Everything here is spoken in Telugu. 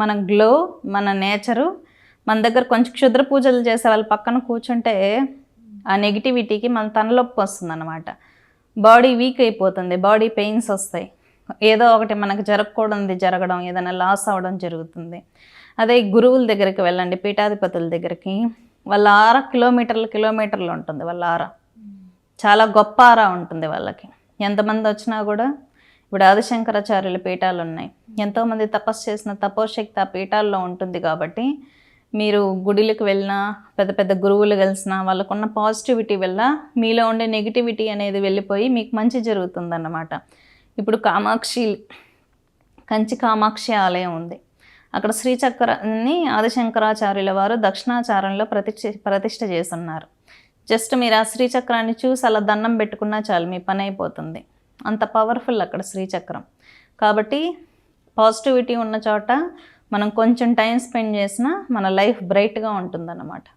మన గ్లో మన నేచరు మన దగ్గర కొంచెం క్షుద్ర పూజలు చేసే వాళ్ళ పక్కన కూర్చుంటే ఆ నెగిటివిటీకి మన తనలొప్పి వస్తుంది అనమాట బాడీ వీక్ అయిపోతుంది బాడీ పెయిన్స్ వస్తాయి. ఏదో ఒకటి మనకు జరగకూడదు జరగడం ఏదైనా లాస్ అవ్వడం జరుగుతుంది. అదే గురువుల దగ్గరికి వెళ్ళండి పీఠాధిపతుల దగ్గరికి. వాళ్ళ ఆర కిలోమీటర్ల కిలోమీటర్లు ఉంటుంది వాళ్ళ ఆర. చాలా గొప్ప ఆరా ఉంటుంది వాళ్ళకి. ఎంతమంది వచ్చినా కూడా ఇప్పుడు ఆదిశంకరాచార్యుల పీఠాలు ఉన్నాయి ఎంతోమంది తపస్సు చేసిన తపోశక్తి ఆ పీఠాల్లో ఉంటుంది కాబట్టి మీరు గుడిలకు వెళ్ళినా పెద్ద పెద్ద గురువులు కలిసినా వాళ్ళకున్న పాజిటివిటీ వల్ల మీలో ఉండే నెగిటివిటీ అనేది వెళ్ళిపోయి మీకు మంచి జరుగుతుందన్నమాట. ఇప్పుడు కామాక్షి కంచి కామాక్షి ఆలయం ఉంది. అక్కడ శ్రీచక్రాన్ని ఆదిశంకరాచార్యుల వారు దక్షిణాచారంలో ప్రతిష్ఠ ప్రతిష్ఠ చేస్తున్నారు. జస్ట్ మీరు ఆ శ్రీచక్రాన్ని చూసి అలా దండం పెట్టుకున్నా చాలు మీ పని అయిపోతుంది. అంత పవర్ఫుల్ అక్కడ శ్రీచక్రం. కాబట్టి పాజిటివిటీ ఉన్న చోట మనం కొంచెం టైం స్పెండ్ చేసినా మన లైఫ్ బ్రైట్గా ఉంటుందన్నమాట.